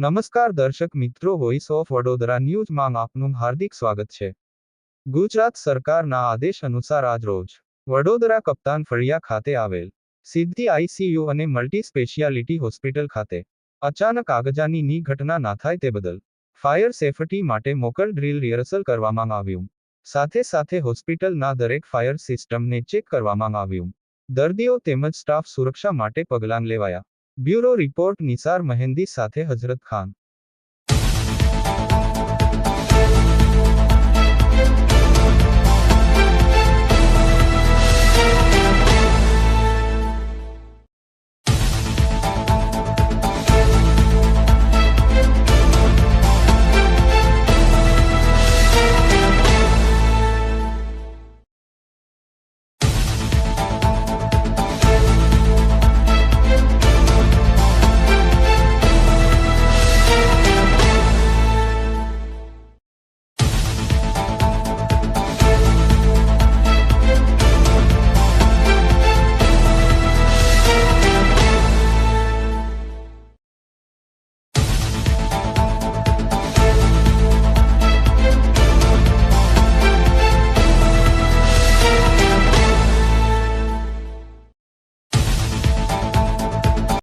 નમસ્કાર દર્શક મિત્રો વોઇસ ઓફ વડોદરા ન્યૂઝમાં આપનું હાર્દિક સ્વાગત છે. ગુજરાત સરકારના આદેશ અનુસાર આજ રોજ વડોદરા કપ્તાન ફળિયા ખાતે આવેલ સિદ્ધિ આઈસીયુ અને મલ્ટી સ્પેશિયાલિટી હોસ્પિટલ ખાતે અચાનક આગજાનીની ઘટના ના થાય તે બદલ ફાયર સેફટી માટે મોકલ ડ્રીલ રિહર્સલ કરવામાં આવ્યું. સાથે સાથે હોસ્પિટલના દરેક ફાયર સિસ્ટમને ચેક કરવામાં આવ્યું. દર્દીઓ તેમજ સ્ટાફ સુરક્ષા માટે પગલાં લેવાયા. બ્યુરો રિપોર્ટ નિસાર મહેંદી સાથે હજરત ખાન